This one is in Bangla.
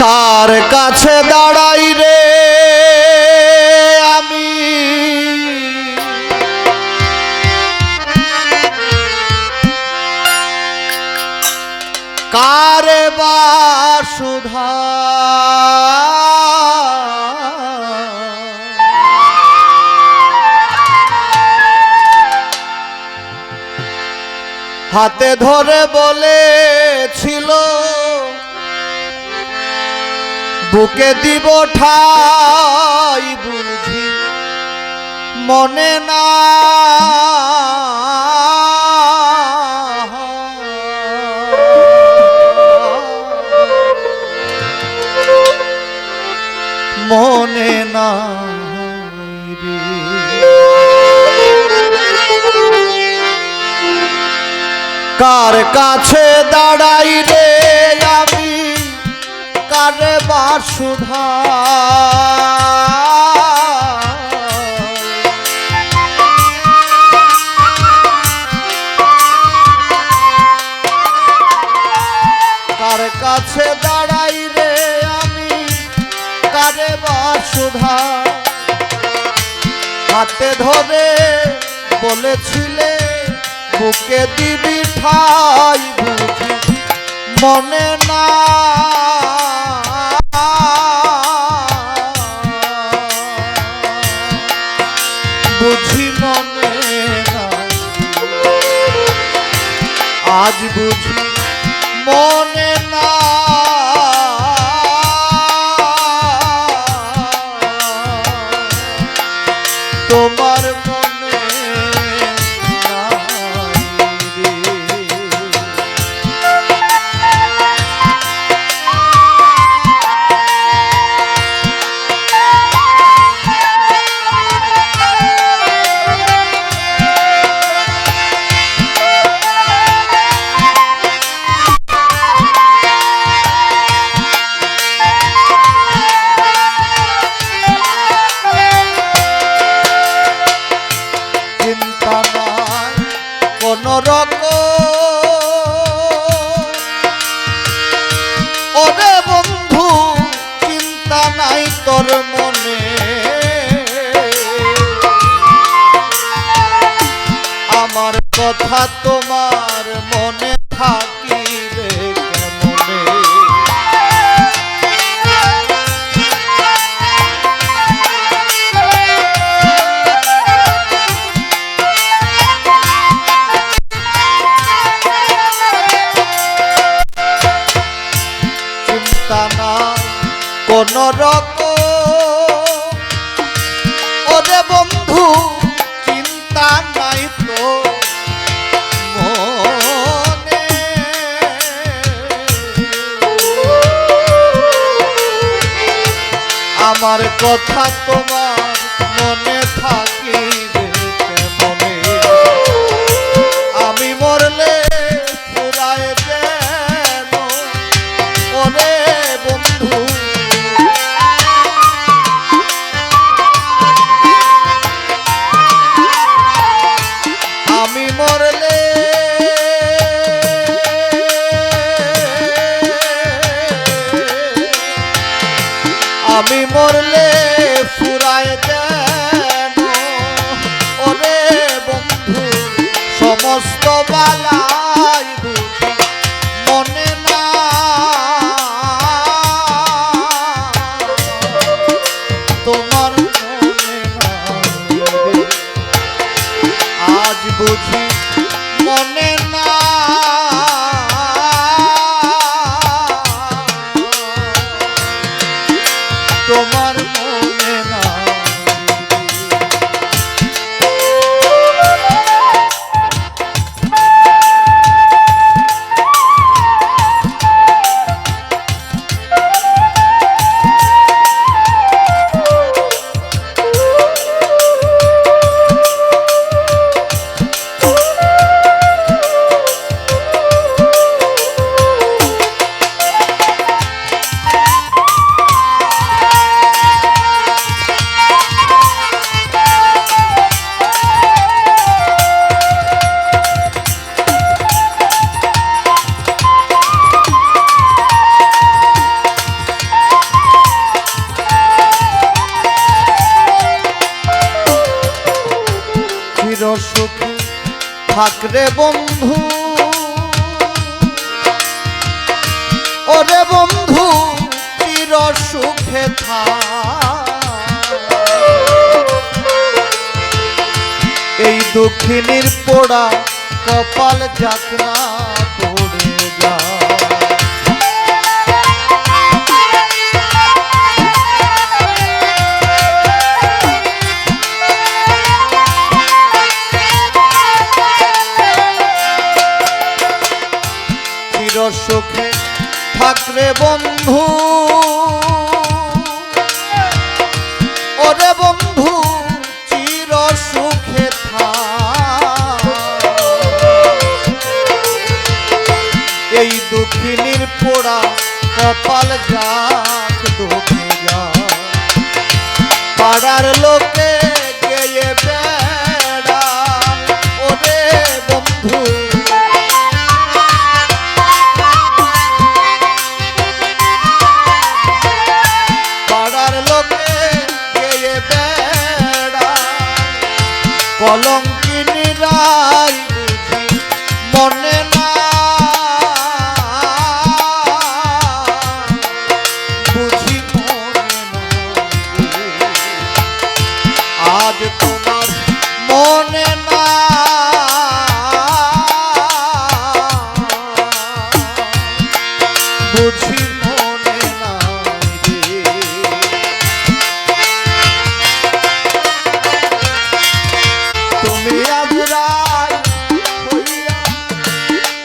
কার কাছে দাঁড়াই রে আমি? কারে বা সুধা? হাতে ধরে বলেছিল বুকে দিব ঠাই বুঝি মনে না মনে না কার কাছে দাঁড়াই রে আমি কারে বাসুধা। কার কাছে দাঁড়াই রে আমি? কারে বাসুধা? হাতে ধরে বলেছিলে, বুকে দিবি ঠাই বুঝি, মনে না আজ বুঝি মনে আমার কথা তোমার তোমার থাকরে বন্ধু। ওরে বন্ধু চির সুখে থা এই দক্ষিণীর পোড়া কপাল যাত্রা পড়ে যা সুখে থাকরে বন্ধু। ওরে বন্ধু, চির সুখে এই দুঃখিনীর পোড়া কপাল যাক দুঃখে যা পাড়ার বুঝি